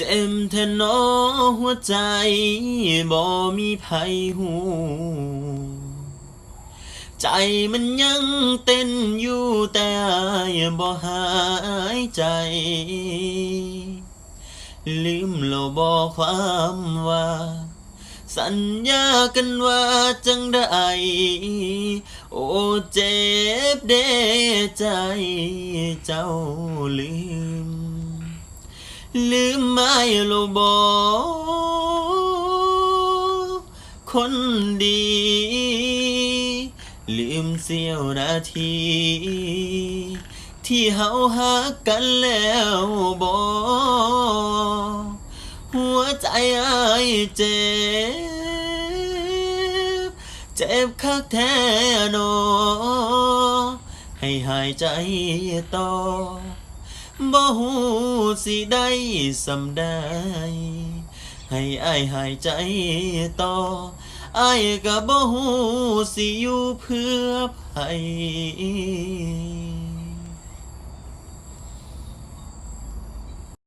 เจ็บแทนอหัวใจบ่มีไผหูใจมันยังเต้นอยู่แต่บ่หายใจ ลืมเราบอความว่า สัญญากันว่าจังได้ โอ้เจ็บเด้ใจเจ้าลืม ลืมไม่ลบอคนดี ลืมเสี้ยวนาที ที่เฮาหักกันแล้วบอกหัวใจอ้ายเจ็บ เจ็บคักแท้นอให้หายใจต่อ บ่หูสิได้สำได้ ให้อายหายใจต่ออายก็บ่หูสิอยู่เพื่อไผ